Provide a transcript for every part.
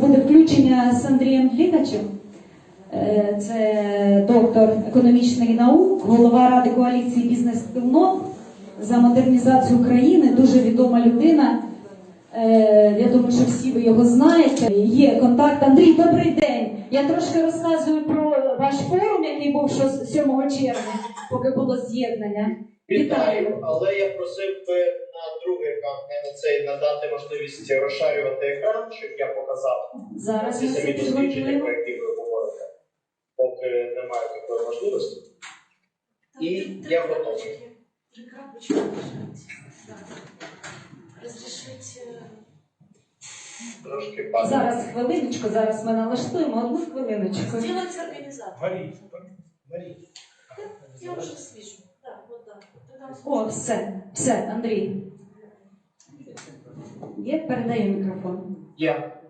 буде включення з Андрієм Глікачем. Е, Це доктор економічних наук, голова Ради коаліції бізнес-спільнот за модернізацію України, дуже відома людина. Е, Я думаю, що всі ви його знаєте. Є контакт. Андрій, добрий день. Я трошки розказую про ваш форум, який був 7 червня, поки було з'єднання. Вітаю, але я просив би на другий екран, не на цей надати можливість розшарювати екран, щоб я показав Зараз ці самі дослідження, про які ви говорите. Поки немає такої можливості. І я готовий. Э, Трошки падає. Зараз хвилиночку, зараз ми налаштуємо одну хвилиночку. Сделать организатор. Горит. Горит. Я уже слышу. Да, вот да. Тогда О, все, все, Андрій. Є, передаю мікрофон. Я.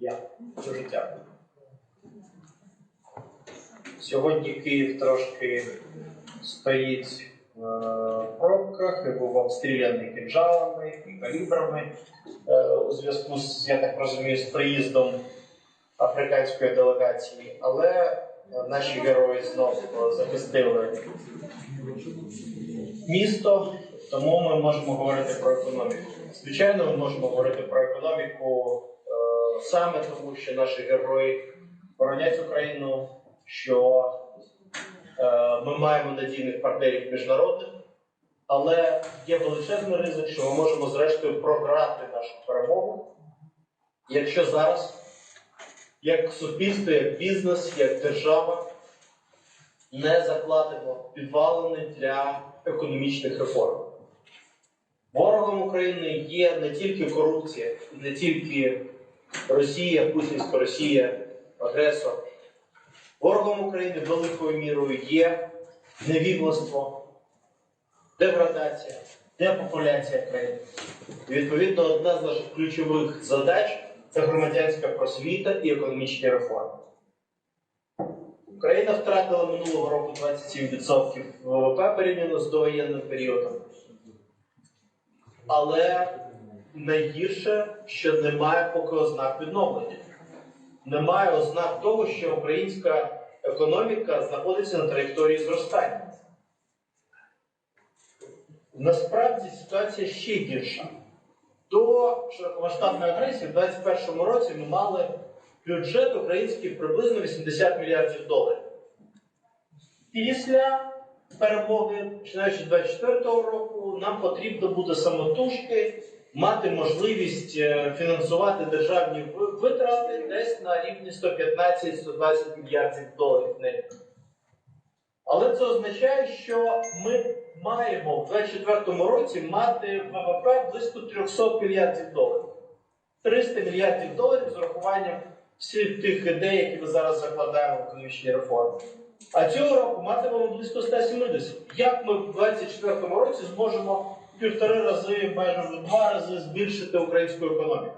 Я. Дуже дякую. Сьогодні Київ трошки стоїть е, в пробках і був обстріляний кінжалами і калібрами е, у зв'язку з, я так розумію, з приїздом африканської делегації. Але е, наші герої знов е, захистили місто, тому ми можемо говорити про економіку. Звичайно, ми можемо говорити про економіку е, саме тому, що наші герої боронять Україну, що е, ми маємо надійних партнерів міжнародних, але є величезний ризик, що ми можемо зрештою програти нашу перемогу, якщо зараз, як суспільство, як бізнес, як держава, не закладемо підвалини для економічних реформ. Ворогом України є не тільки корупція, не тільки Росія, Путінська Росія, агресор. Ворогом України великою мірою є невігластво, деградація, депопуляція країни. І відповідно одна з наших ключових задач це громадянська просвіта і економічні реформи. Україна втратила минулого року 27% ВВП порівняно з довоєнним періодом. Але найгірше, що немає поки ознак відновлення. Немає ознак того, що українська економіка знаходиться на траєкторії зростання. Насправді ситуація ще гірша. До широкомасштабної агресії в 2021 році ми мали бюджет український приблизно 80 мільярдів доларів. Після перемоги, починаючи з 2024 року, нам потрібно буде самотужки мати можливість е, фінансувати державні витрати десь на рівні 115-120 мільярдів доларів на. Але це означає, що ми маємо в 2024 році мати ВВП близько 300 мільярдів доларів. 300 мільярдів доларів з урахуванням всіх тих ідей, які ми зараз закладаємо в економічні реформи. А цього року матимемо близько 170. Як ми в 2024 році зможемо півтори рази, майже в два рази збільшити українську економіку?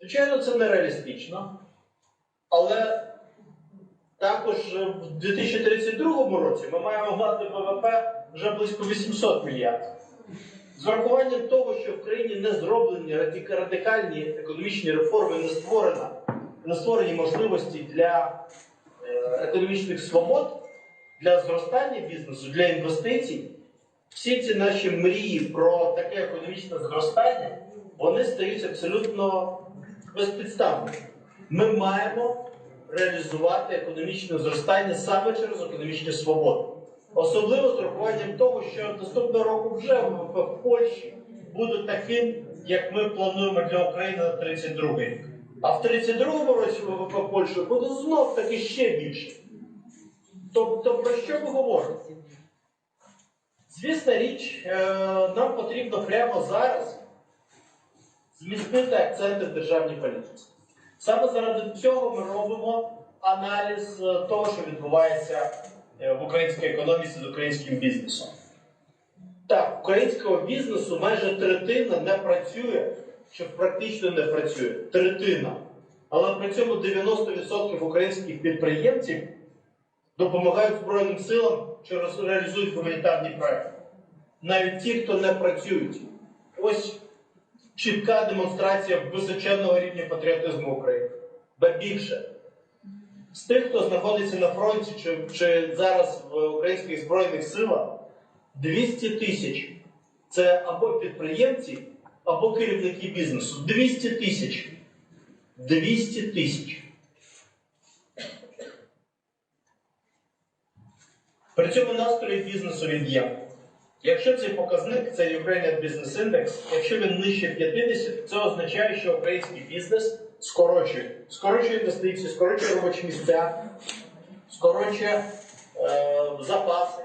Звичайно, це нереалістично. Але також в 2032 році ми маємо мати ВВП вже близько 800 мільярдів. З урахуванням того, що в країні не зроблені радикальні економічні реформи, не створена, не створені можливості для е, економічних свобод, для зростання бізнесу, для інвестицій, всі ці наші мрії про таке економічне зростання, вони стають абсолютно безпідставними. Ми маємо реалізувати економічне зростання саме через економічні свободи. Особливо з урахуванням того, що наступного року вже ВВП в Польщі буде таким, як ми плануємо для України на 32 рік. А в 32-му році ВВП Польщі буде знов таки ще більше. Тобто про що ми говоримо? Звісна річ, е, нам потрібно прямо зараз змістити акценти в державній політиці. Саме заради цього ми робимо аналіз е, того, що відбувається е, в українській економіці з українським бізнесом. Так, українського бізнесу майже третина не працює, чи практично не працює. Третина. Але при цьому 90% українських підприємців допомагають Збройним силам чи реалізують гуманітарні проекти. Навіть ті, хто не працюють. Ось чітка демонстрація височенного рівня патріотизму України. Ба більше, з тих, хто знаходиться на фронті чи, чи зараз в українських збройних силах, 200 тисяч це або підприємці, або керівники бізнесу. 200 тисяч. 200 тисяч. При цьому настрої бізнесу він є. Якщо цей показник, це Ukrainian Business Index, якщо він нижче 50, це означає, що український бізнес скорочує. Скорочує інвестиції, скорочує робочі місця, скорочує е, запаси.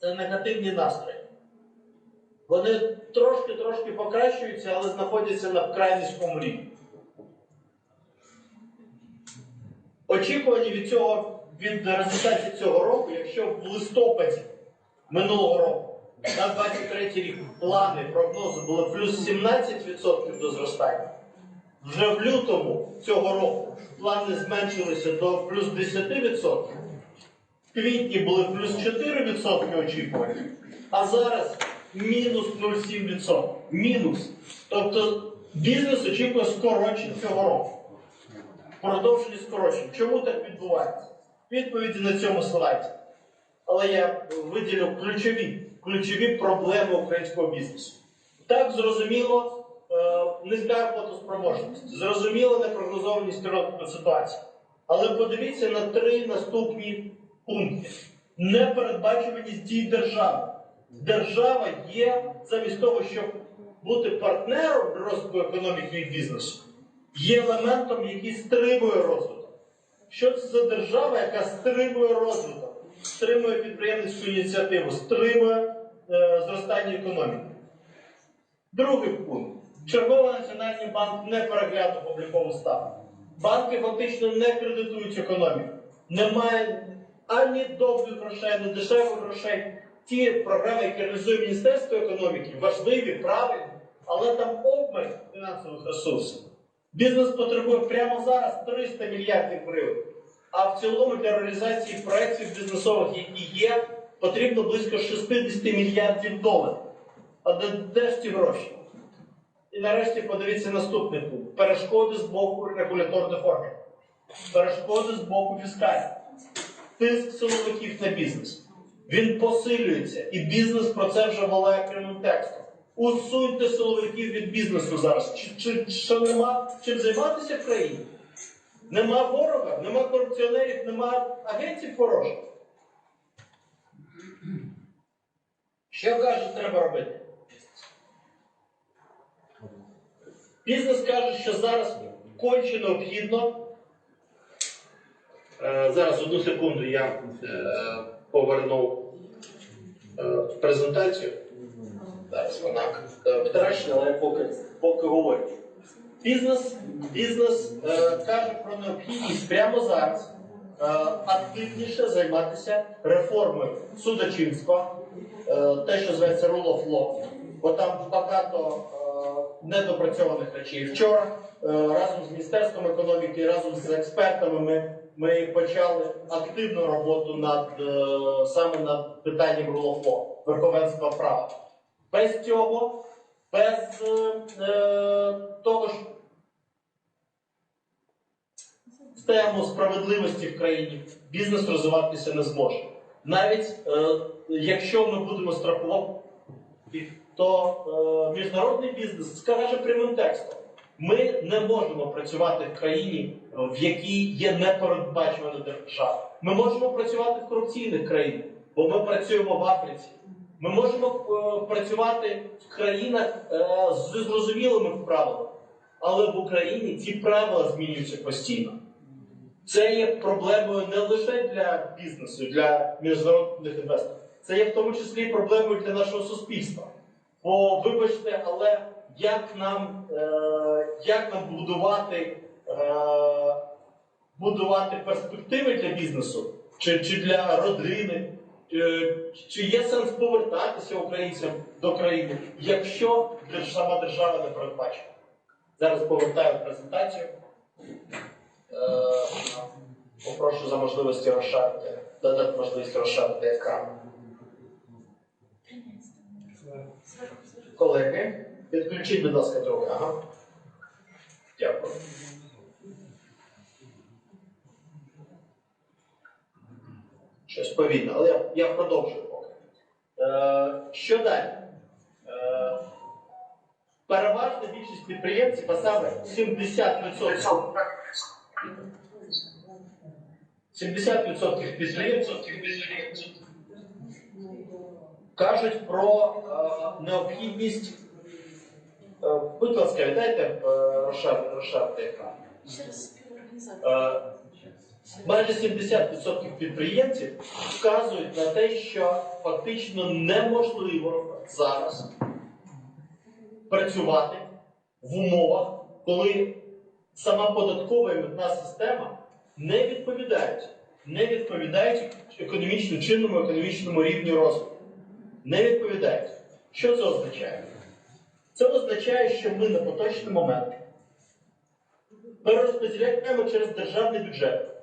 Це негативні настрої. Вони трошки-трошки покращуються, але знаходяться на вкрай низькому рівні. Очікувані від цього від результатів цього року, якщо в листопаді минулого року на 23 рік плани прогнози були плюс 17% до зростання, вже в лютому цього року плани зменшилися до плюс 10%, в квітні були плюс 4% очікування, а зараз мінус 0,7%. Мінус. Тобто бізнес очікує скорочень цього року продовження скорочень. Чому так відбувається? Відповіді на цьому слайді. Але я виділю ключові, ключові проблеми українського бізнесу. Так, зрозуміло, е, низька платоспроможність, зрозуміло непрогнозованість розвитку ситуації. Але подивіться на три наступні пункти: непередбачуваність дій держави. Держава є замість того, щоб бути партнером розвитку економіки і бізнесу, є елементом, який стримує розвиток. Що це за держава, яка стримує розвиток, стримує підприємницьку ініціативу, стримує е, зростання економіки? Другий пункт. Черговий Національний банк не переглянув облікову ставку. Банки фактично не кредитують економіку. Немає ані добрих грошей, ані дешевих грошей. Ті програми, які реалізує Міністерство економіки, важливі, правильні, але там обмаль фінансових ресурсів. Бізнес потребує прямо зараз 300 мільярдів гривень. А в цілому для реалізації проєктів бізнесових, які є, потрібно близько 60 мільярдів доларів. А де, ж ці гроші? І нарешті подивіться наступний пункт: перешкоди з боку регуляторних органів, перешкоди з боку фіскальних, тиск силовиків на бізнес. Він посилюється, і бізнес про це вже волає прямим текстом. Усуньте силовиків від бізнесу зараз. Чи, чи, що нема чим займатися в країні? Нема ворога, нема корупціонерів, нема агентів ворожих. Що каже, треба робити? Бізнес каже, що зараз конче необхідно. Е, зараз одну секунду я е, поверну е, презентацію. Зараз вона е, втрачена, але поки, говорю. Бізнес, бізнес е, каже про необхідність прямо зараз е, активніше займатися реформою судочинства, е, те, що зветься rule of law, бо там багато е, недопрацьованих речей. Вчора е, разом з Міністерством економіки, разом з експертами ми, ми почали активну роботу над е, саме над питанням rule of law, верховенства права. Без цього, без е, е, того ж систему справедливості в країні бізнес розвиватися не зможе. Навіть е, якщо ми будемо страхувати, то е, міжнародний бізнес скаже прямим текстом: ми не можемо працювати в країні, е, в якій є непередбачувана держава. Ми можемо працювати в корупційних країнах, бо ми працюємо в Африці. Ми можемо е, працювати в країнах е, з зрозумілими правилами, але в Україні ці правила змінюються постійно. Це є проблемою не лише для бізнесу, для міжнародних інвесторів, це є в тому числі проблемою для нашого суспільства. Бо, вибачте, але як нам, е, як нам будувати, е, будувати перспективи для бізнесу чи, чи для родини? Е, Чи є сенс повертатися українцям до країни, якщо сама держава не передбачена? Зараз повертаю презентацію. Е, Попрошу за можливості розшарити, додати можливість розшарити екран. Колеги, Підключіть, будь ласка. Ага. Дякую. Щось повільно, але я, я продовжую поки. Е, що далі? Е, переважна більшість підприємців, а саме 70%, 70% підприємців кажуть про е, необхідність. Е, будь ласка, дайте е, розшар- розшарити екран. Ще раз співорганізатор. Майже 70% підприємців вказують на те, що фактично неможливо зараз працювати в умовах, коли сама податкова і митна система не відповідають, не відповідають економічно чинному економічному рівню розвитку. Не відповідають. Що це означає? Це означає, що ми на поточний момент перерозподіляємо через державний бюджет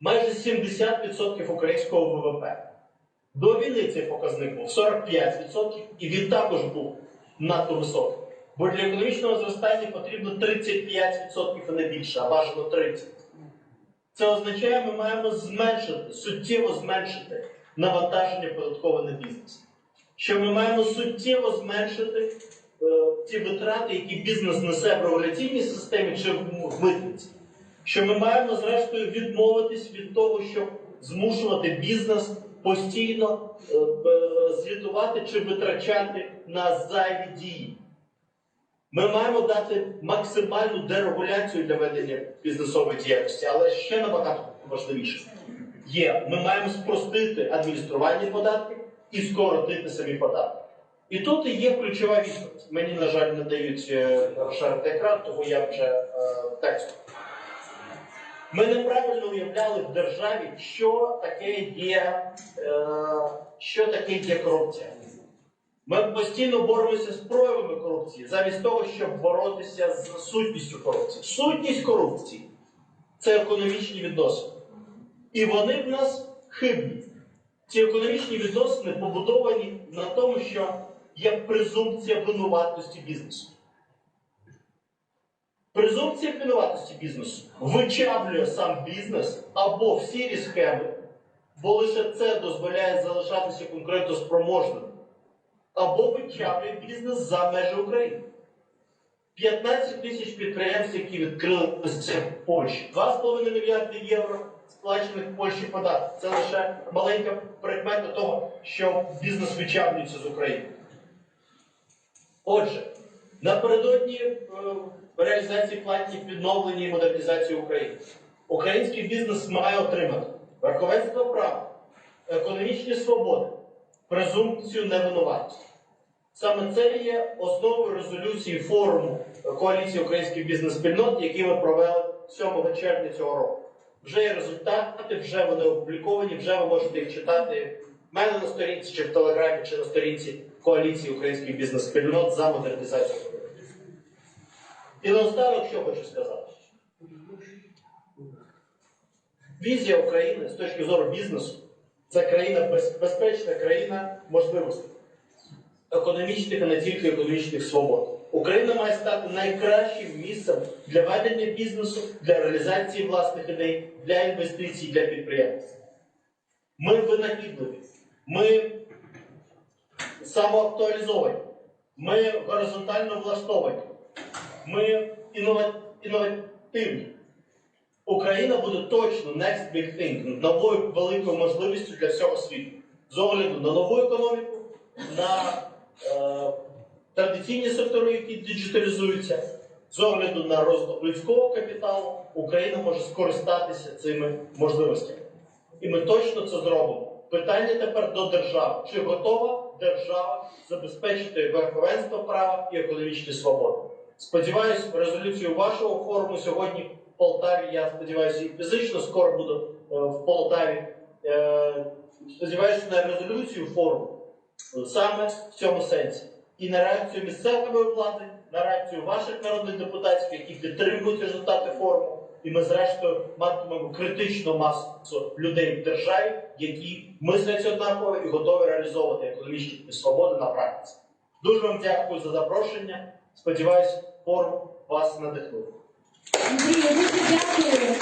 майже 70% українського ВВП. До війни цей показник був 45%, і він також був надто високий. Бо для економічного зростання потрібно 35% і не більше, а бажано 30%. Це означає, ми маємо зменшити, суттєво зменшити навантаження податкове на бізнес. Що ми маємо суттєво зменшити е, ті витрати, які бізнес несе в регуляційній системі чи в митниці що ми маємо зрештою відмовитись від того, щоб змушувати бізнес постійно е, е, звітувати чи витрачати на зайві дії. Ми маємо дати максимальну дерегуляцію для ведення бізнесової діяльності, але ще набагато важливіше є, ми маємо спростити адмініструвальні податки і скоротити самі податки. І тут є ключова відповідь. Мені, на жаль, не дають е, розширити екран, тому я вже е, текстом. Ми неправильно уявляли в державі, що таке є, е, що таке є корупція. Ми постійно боремося з проявами корупції, замість того, щоб боротися з сутністю корупції. Сутність корупції це економічні відносини. І вони в нас хибні. Ці економічні відносини побудовані на тому, що є презумпція винуватості бізнесу. Презумпція винуватості бізнесу вичавлює сам бізнес або в сірі схеми, бо лише це дозволяє залишатися конкурентоспроможним, або вичавлює бізнес за межі України. 15 тисяч підприємств, які відкрилися в Польщі, 2,5 мільярди євро сплачених в Польщі податків. Це лише маленька прикмета того, що бізнес вичавлюється з України. Отже, напередодні е, реалізації платних відновлення і модернізації України. Український бізнес має отримати верховенство права, економічні свободи, презумпцію невинуватості. Саме це є основою резолюції форуму коаліції українських бізнес-спільнот, які ми провели 7 червня цього року. Вже є результати, вже вони опубліковані, вже ви можете їх читати в мене на сторінці, чи в Телеграмі, чи на сторінці коаліції українських бізнес-спільнот за модернізацію. І наостанок, що хочу сказати. Візія України з точки зору бізнесу це країна безпечна країна можливостей, економічних і не тільки економічних свобод. Україна має стати найкращим місцем для ведення бізнесу, для реалізації власних ідей, для інвестицій, для підприємництва. Ми винахідливі, ми самоактуалізовані, ми горизонтально влаштовані, ми інновативні. Україна буде точно next big thing, новою великою можливістю для всього світу. З огляду на нову економіку, на е, традиційні сектори, які діджиталізуються, з огляду на розвиток людського капіталу, Україна може скористатися цими можливостями. І ми точно це зробимо. Питання тепер до держави. Чи готова держава забезпечити верховенство права і економічні свободи? Сподіваюсь, резолюцію вашого форуму сьогодні в Полтаві. Я сподіваюся, і фізично скоро буду е, в Полтаві. Е, Сподіваюся на резолюцію форуму е, саме в цьому сенсі. І на реакцію місцевої влади, на реакцію ваших народних депутатів, які підтримують результати форуму. І ми, зрештою, матимемо критичну масу людей в державі, які мислять однаково і готові реалізовувати економічні свободи на практиці. Дуже вам дякую за запрошення. Сподіваюсь, форум вас надихнув. Андрію, дуже дякую.